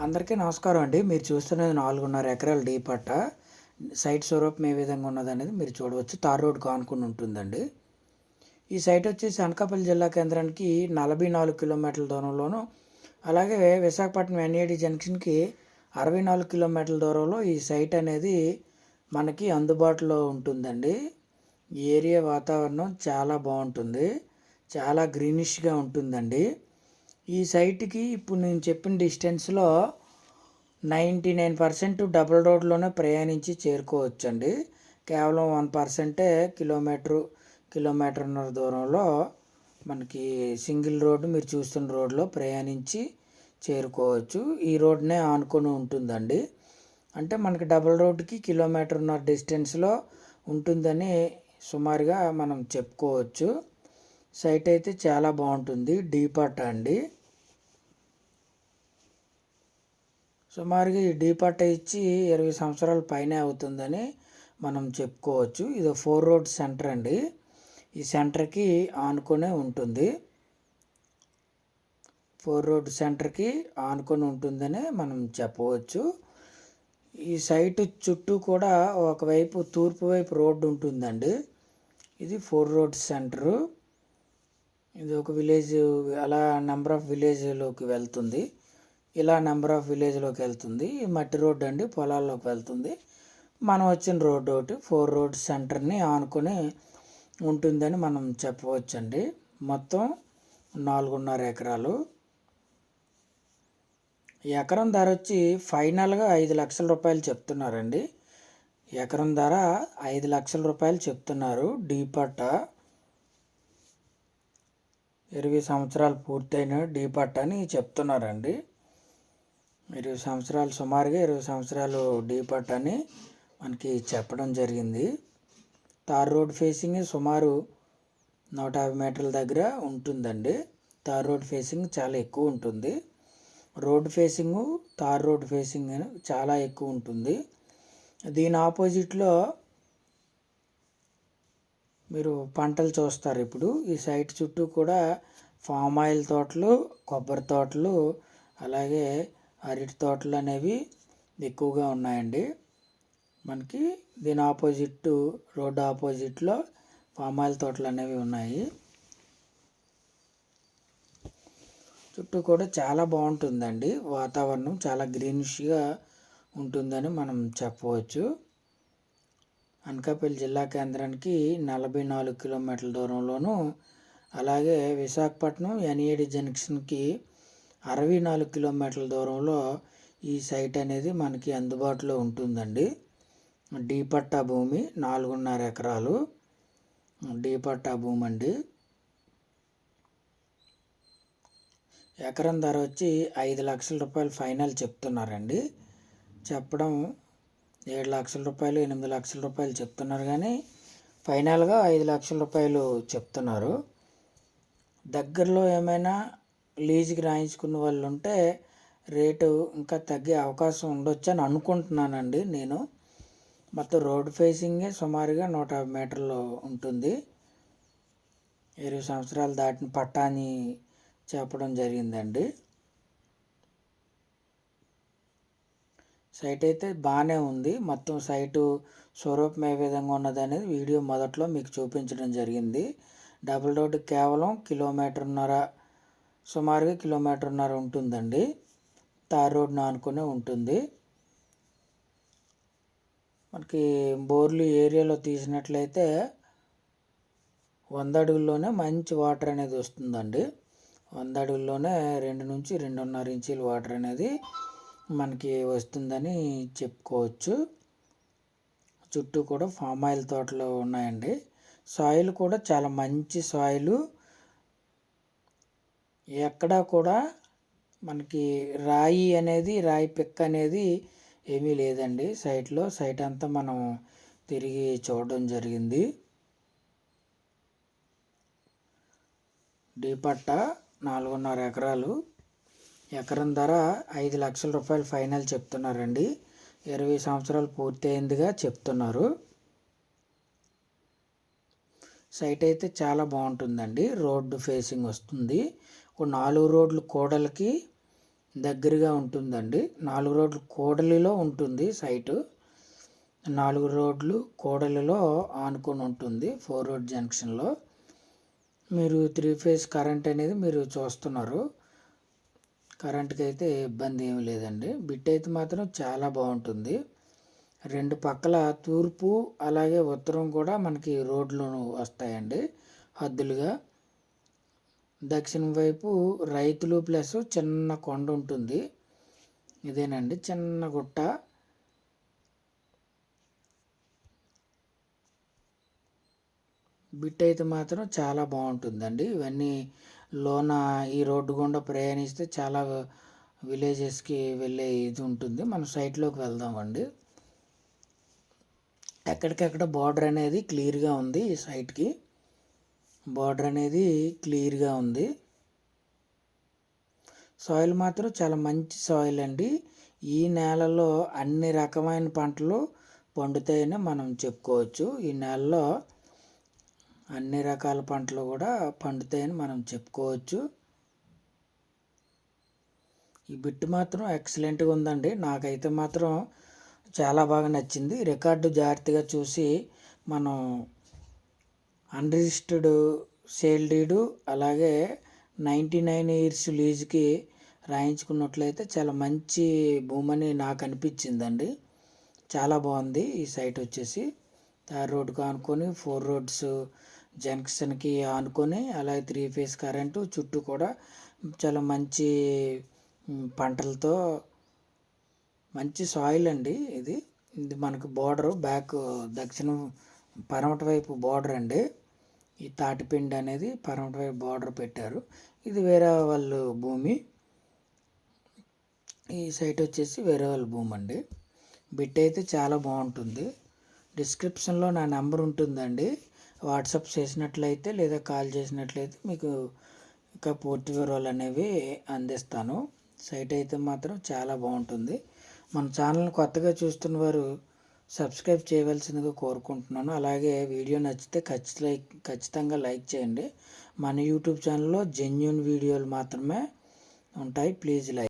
అందరికీ నమస్కారం అండి. మీరు చూస్తున్నది నాలుగున్నర ఎకరాల డీ పట్ట. సైట్ స్వరూపం ఏ విధంగా ఉన్నదనేది మీరు చూడవచ్చు. తార్ రోడ్ కానుకుని ఉంటుందండి. ఈ సైట్ వచ్చేసి అనకాపల్లి జిల్లా కేంద్రానికి నలభై నాలుగు కిలోమీటర్ల దూరంలోను అలాగే విశాఖపట్నం ఎన్ఏడి జంక్షన్కి అరవై నాలుగు కిలోమీటర్ల దూరంలో ఈ సైట్ అనేది మనకి అందుబాటులో ఉంటుందండి. ఈ ఏరియా వాతావరణం చాలా బాగుంటుంది. చాలా గ్రీనిష్గా ఉంటుందండి. ఈ సైట్కి ఇప్పుడు నేను చెప్పిన డిస్టెన్స్లో నైంటీ నైన్ పర్సెంట్ డబుల్ రోడ్లోనే ప్రయాణించి చేరుకోవచ్చండి. కేవలం వన్ పర్సెంటే కిలోమీటరు కిలోమీటర్న్నర దూరంలో మనకి సింగిల్ రోడ్డు మీరు చూస్తున్న రోడ్లో ప్రయాణించి చేరుకోవచ్చు. ఈ రోడ్నే ఆనుకొని ఉంటుందండి. అంటే మనకి డబుల్ రోడ్డుకి కిలోమీటర్న్నర డిస్టెన్స్లో ఉంటుందని సుమారుగా మనం చెప్పుకోవచ్చు. సైట్ అయితే చాలా బాగుంటుంది డీపాట్ అండి. సుమారుగా ఈ డీపాట్ ఇచ్చి ఇరవై సంవత్సరాల పైనే అవుతుందని మనం చెప్పుకోవచ్చు. ఇది ఫోర్ రోడ్ సెంటర్ అండి. ఈ సెంటర్కి ఆనుకొనే ఉంటుంది. ఫోర్ రోడ్ సెంటర్కి ఆనుకొని ఉంటుందని మనం చెప్పవచ్చు. ఈ సైట్ చుట్టూ కూడా ఒకవైపు తూర్పు వైపు రోడ్డు ఉంటుందండి. ఇది ఫోర్ రోడ్ సెంటరు. ఇది ఒక విలేజ్ అలా నెంబర్ ఆఫ్ విలేజ్లోకి వెళ్తుంది. ఇలా నెంబర్ ఆఫ్ విలేజ్లోకి వెళ్తుంది. ఈ మట్టి రోడ్డు అండి పొలాల్లోకి వెళ్తుంది. మనం వచ్చిన రోడ్డు ఒకటి ఫోర్ రోడ్ సెంటర్ని ఆనుకొని ఉంటుందని మనం చెప్పవచ్చండి. మొత్తం నాలుగున్నర ఎకరాలు. ఎకరం ధర వచ్చి ఫైనల్గా ఐదు లక్షల రూపాయలు చెప్తున్నారండి. ఎకరం ధర ఐదు లక్షల రూపాయలు చెప్తున్నారు. డీపట్ట ఇరవై సంవత్సరాలు పూర్తయిన డీ పట్ట అని చెప్తున్నారండి. ఇరవై సంవత్సరాలు సుమారుగా ఇరవై సంవత్సరాలు డీ పట్ట అని మనకి చెప్పడం జరిగింది. తార్ రోడ్ ఫేసింగ్ సుమారు నూట యాభై మీటర్ల దగ్గర ఉంటుందండి. తార్ రోడ్ ఫేసింగ్ చాలా ఎక్కువ ఉంటుంది. Road facing tar road facing చాలా ఎక్కువ ఉంటుంది. దీని ఆపోజిట్లో మీరు పంటలు చూస్తారు ఇప్పుడు. ఈ సైట్ చుట్టూ కూడా ఫామ్ ఆయిల్ తోటలు కొబ్బరి తోటలు అలాగే అరటి తోటలు అనేవి ఎక్కువగా ఉన్నాయండి. మనకి దీని ఆపోజిట్ రోడ్డు ఆపోజిట్లో ఫామ్ ఆయిల్ తోటలు అనేవి ఉన్నాయి. చుట్టూ కూడా చాలా బాగుంటుందండి. వాతావరణం చాలా గ్రీనిష్గా ఉంటుందని మనం చెప్పవచ్చు. అనకాపల్లి జిల్లా కేంద్రానికి నలభై నాలుగు కిలోమీటర్ల దూరంలోను అలాగే విశాఖపట్నం ఎన్ఏడి జంక్షన్కి అరవై నాలుగు కిలోమీటర్ల దూరంలో ఈ సైట్ అనేది మనకి అందుబాటులో ఉంటుందండి. డీపట్టా భూమి నాలుగున్నర ఎకరాలు. డీపట్టా భూమి అండి. ఎకరం ధర వచ్చి ఐదు లక్షల రూపాయలు ఫైనల్ చెప్తున్నారండి. చెప్పడం ఏడు లక్షల రూపాయలు ఎనిమిది లక్షల రూపాయలు చెప్తున్నారు కానీ ఫైనల్గా ఐదు లక్షల రూపాయలు చెప్తున్నారు. దగ్గరలో ఏమైనా లీజుకి రాయించుకున్న వాళ్ళు ఉంటే రేటు ఇంకా తగ్గే అవకాశం ఉండొచ్చు అని అనుకుంటున్నానండి నేను. మొత్తం రోడ్ ఫేసింగే సుమారుగా నూట యాభై మీటర్లు ఉంటుంది. ఇరవై సంవత్సరాలు దాటిన పట్టాన్ని చెప్పడం జరిగిందండి. సైట్ అయితే బాగానే ఉంది. మొత్తం సైటు స్వరూపం ఏ విధంగా ఉన్నది అనేది వీడియో మొదట్లో మీకు చూపించడం జరిగింది. డబుల్ రోడ్ కేవలం కిలోమీటర్న్నర సుమారుగా కిలోమీటర్న్నర ఉంటుందండి. తార్ రోడ్ ఆనుకునే ఉంటుంది. మనకి బోర్లు ఏరియాలో తీసినట్లయితే వంద అడుగుల్లోనే మంచి వాటర్ అనేది వస్తుందండి. వంద అడుగుల్లోనే రెండు నుంచి రెండున్నర ఇంచీల వాటర్ అనేది మనకి వస్తుందని చెప్పుకోవచ్చు. చుట్టూ కూడా ఫామ్ ఆయిల్ తోటలు ఉన్నాయండి. సాయిల్ కూడా చాలా మంచి సాయిల్. ఎక్కడా కూడా మనకి రాయి అనేది రాయి పిక్ అనేది ఏమీ లేదండి. సైట్లో సైట్ అంతా మనం తిరిగి చూడడం జరిగింది. డీపట్ట నాలుగున్నర ఎకరాలు. ఎకరం ధర ఐదు లక్షల రూపాయలు ఫైనల్ చెప్తున్నారండి. ఇరవై సంవత్సరాలు పూర్తయిందిగా చెప్తున్నారు. సైట్ అయితే చాలా బాగుంటుందండి. రోడ్డు ఫేసింగ్ వస్తుంది. ఒక నాలుగు రోడ్లు కూడలకి దగ్గరగా ఉంటుందండి. నాలుగు రోడ్లు కూడలిలో ఉంటుంది సైటు. నాలుగు రోడ్లు కూడలిలో ఆనుకొని ఉంటుంది ఫోర్ రోడ్ జంక్షన్లో. మీరు త్రీ ఫేజ్ కరెంట్ అనేది మీరు చూస్తున్నారు. కరెంట్కి అయితే ఇబ్బంది ఏమి లేదండి. బిట్ అయితే మాత్రం చాలా బాగుంటుంది. రెండు పక్కల తూర్పు అలాగే ఉత్తరం కూడా మనకి రోడ్లు వస్తాయండి హద్దులుగా. దక్షిణం వైపు రైతులు ప్లస్ చిన్న కొండ ఉంటుంది. ఇదేనండి చిన్న గుట్ట. బిట్ అయితే మాత్రం చాలా బాగుంటుందండి. ఇవన్నీ లోన ఈ రోడ్డు గుండా ప్రయాణిస్తే చాలా విలేజెస్కి వెళ్ళే ఇది ఉంటుంది. మనం సైట్లోకి వెళ్దామండి. ఎక్కడికెక్కడ బార్డర్ అనేది క్లియర్గా ఉంది ఈ సైట్కి. బార్డర్ అనేది క్లియర్గా ఉంది. సాయిల్ మాత్రం చాలా మంచి సాయిల్ అండి. ఈ నేలలో అన్ని రకమైన పంటలు పండుతాయని మనం చెప్పుకోవచ్చు. ఈ నెలలో అన్ని రకాల పంటలు కూడా పండుతాయని మనం చెప్పుకోవచ్చు. ఈ బిట్ మాత్రం ఎక్సలెంట్గా ఉందండి. నాకైతే మాత్రం చాలా బాగా నచ్చింది. రికార్డు జాగ్రత్తగా చూసి మనం అన్రిజిస్టర్డ్ సేల్ డీడు అలాగే నైంటీ నైన్ ఇయర్స్ లీజ్కి రాయించుకున్నట్లయితే చాలా మంచి భూమని నాకు అనిపించిందండి. చాలా బాగుంది ఈ సైట్ వచ్చేసి. తార్ రోడ్డుకు కానుకొని ఫోర్ రోడ్స్ జంక్షన్కి ఆనుకొని అలాగే త్రీ ఫేస్ కరెంటు చుట్టూ కూడా చాలా మంచి పంటలతో మంచి సాయిల్ అండి ఇది. ఇది మనకు బోర్డర్ బ్యాక్ దక్షిణం పరమట వైపు బోర్డర్ అండి. ఈ తాటిపిండి అనేది పరమట వైపు బోర్డర్ పెట్టారు. ఇది వేరే వాళ్ళు భూమి. ఈ సైట్ వచ్చేసి వేరే వాళ్ళ భూమి అండి. బిట్ అయితే చాలా బాగుంటుంది. డిస్క్రిప్షన్లో నా నెంబర్ ఉంటుందండి. వాట్సాప్ చేసినట్లయితే లేదా కాల్ చేసినట్లయితే మీకు ఇంకా పూర్తి వివరాలు అనేవి అందిస్తాను. సైట్ అయితే మాత్రం చాలా బాగుంటుంది. మన ఛానల్ని కొత్తగా చూస్తున్న వారు సబ్స్క్రైబ్ చేయవలసిందిగా కోరుకుంటున్నాను. అలాగే వీడియో నచ్చితే ఖచ్చితంగా ఖచ్చితంగా లైక్ చేయండి. మన యూట్యూబ్ ఛానల్లో జెన్యున్ వీడియోలు మాత్రమే ఉంటాయి. Please like